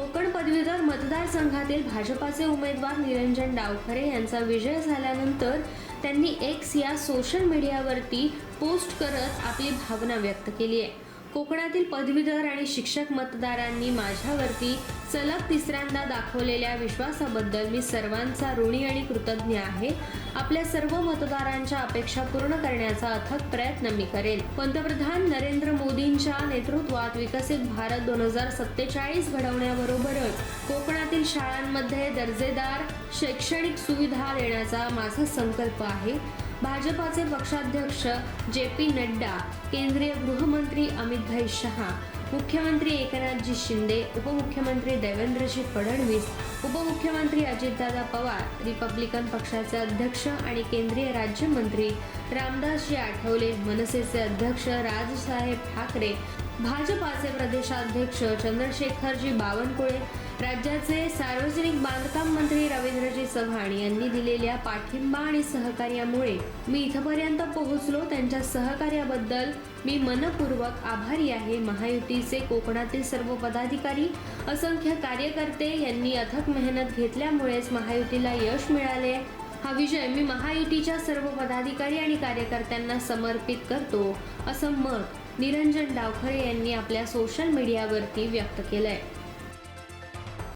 कोकण पदवीधर मतदारसंघातील भाजपाचे उमेदवार निरंजन डावखरे यांचा विजय झाल्यानंतर त्यांनी एक्स या सोशल मीडियावरती पोस्ट करत आपली भावना व्यक्त केली आहे. कोकणातील पदवीधर आणि शिक्षक मतदारांनी माझ्यावरती सलग तिसऱ्यांदा दाखवलेल्या विश्वासाबद्दल मी सर्वांचा ऋणी आणि कृतज्ञ आहे. आपल्या सर्व मतदारांच्या अपेक्षा पूर्ण करण्याचा अथक प्रयत्न मी करेन. पंतप्रधान नरेंद्र मोदींच्या नेतृत्वात विकसित भारत दोन हजार सत्तेचाळीस घडवण्याबरोबरच कोकणातील शाळांमध्ये दर्जेदार शैक्षणिक सुविधा देण्याचा माझा संकल्प आहे. भाजपाचे पक्षाध्यक्ष जे पी नड्डा केंद्रीय गृहमंत्री अमितभाई शहा मुख्यमंत्री एकनाथजी शिंदे उपमुख्यमंत्री देवेंद्रजी फडणवीस उपमुख्यमंत्री अजितदादा पवार रिपब्लिकन पक्षाचे अध्यक्ष आणि केंद्रीय राज्यमंत्री रामदासजी आठवले मनसेचे अध्यक्ष राजसाहेब ठाकरे भाजपाचे प्रदेशाध्यक्ष चंद्रशेखरजी बावनकुळे राज्याचे सार्वजनिक बांधकाम मंत्री रवींद्रजी चव्हाण यांनी दिलेल्या पाठिंबा आणि सहकार्यामुळे मी इथपर्यंत पोहोचलो. त्यांच्या सहकार्याबद्दल मी मनपूर्वक आभारी आहे. महायुतीचे कोकणातील सर्व पदाधिकारी असंख्य कार्यकर्ते यांनी अथक मेहनत घेतल्यामुळेच महायुतीला यश मिळाले. हा विजय मी महायुतीच्या सर्व पदाधिकारी आणि कार्यकर्त्यांना समर्पित करतो असं मत निरंजन डावखरे यांनी आपल्या सोशल मीडियावरती व्यक्त केलं आहे